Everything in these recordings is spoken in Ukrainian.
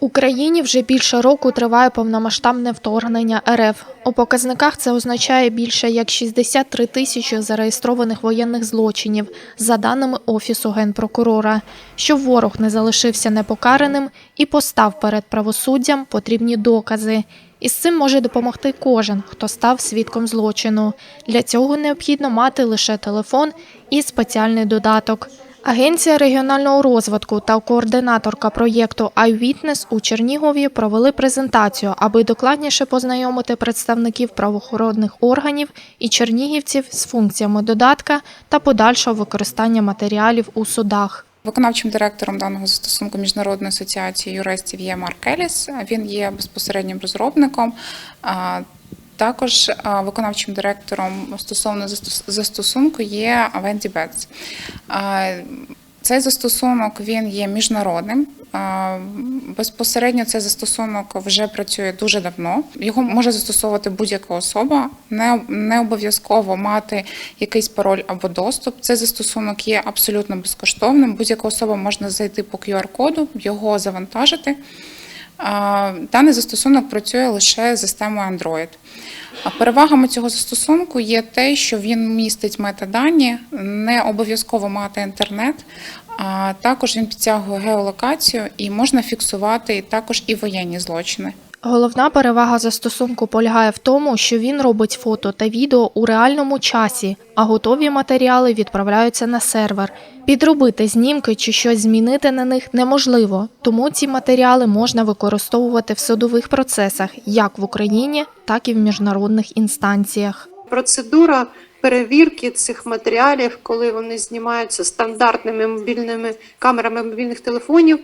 Україні вже більше року триває повномасштабне вторгнення РФ. У показниках це означає більше як 63 тисячі зареєстрованих воєнних злочинів, за даними Офісу генпрокурора. Щоб ворог не залишився непокараним і постав перед правосуддям потрібні докази. І з цим може допомогти кожен, хто став свідком злочину. Для цього необхідно мати лише телефон і спеціальний додаток. Агенція регіонального розвитку та координаторка проєкту iWitness у Чернігові провели презентацію, аби докладніше познайомити представників правоохоронних органів і чернігівців з функціями додатка та подальшого використання матеріалів у судах. Виконавчим директором даного застосунку міжнародної асоціації юристів є Марк Еліс. Він є безпосереднім розробником. Також виконавчим директором стосовно застосунку є Венді Бетс. Цей застосунок він є міжнародним. Безпосередньо цей застосунок вже працює дуже давно. Його може застосовувати будь-яка особа. Не, не обов'язково мати якийсь пароль або доступ. Цей застосунок є абсолютно безкоштовним. Будь-яка особа можна зайти по QR-коду, його завантажити. Даний застосунок працює лише з системою Android. Перевагами цього застосунку є те, що він містить метадані, не обов'язково мати інтернет. А також він підтягує геолокацію і можна фіксувати також і воєнні злочини. Головна перевага застосунку полягає в тому, що він робить фото та відео у реальному часі, а готові матеріали відправляються на сервер. Підробити знімки чи щось змінити на них неможливо, тому ці матеріали можна використовувати в судових процесах як в Україні, так і в міжнародних інстанціях. Процедура перевірки цих матеріалів, коли вони знімаються стандартними мобільними камерами мобільних телефонів,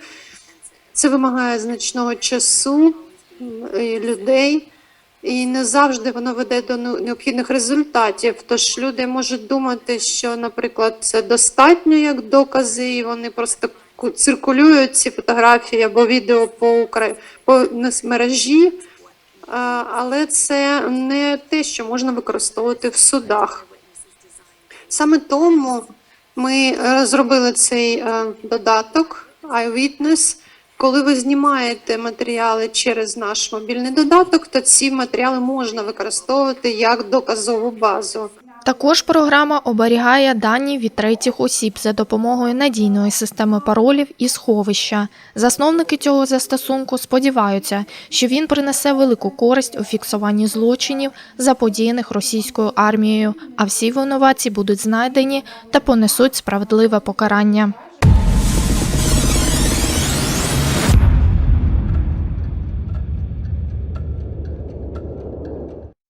це вимагає значного часу людей. І не завжди воно веде до ну- необхідних результатів. Тож люди можуть думати, що, наприклад, це достатньо як докази, і вони просто циркулюють ці фотографії або відео по, Укра... по мережі. Але це не те, що можна використовувати в судах. Саме тому ми розробили цей е, додаток iWitness. Коли ви знімаєте матеріали через наш мобільний додаток, то ці матеріали можна використовувати як доказову базу. Також програма оберігає дані від третіх осіб за допомогою надійної системи паролів і сховища. Засновники цього застосунку сподіваються, що він принесе велику користь у фіксуванні злочинів, заподіяних російською армією, а всі винуватці будуть знайдені та понесуть справедливе покарання.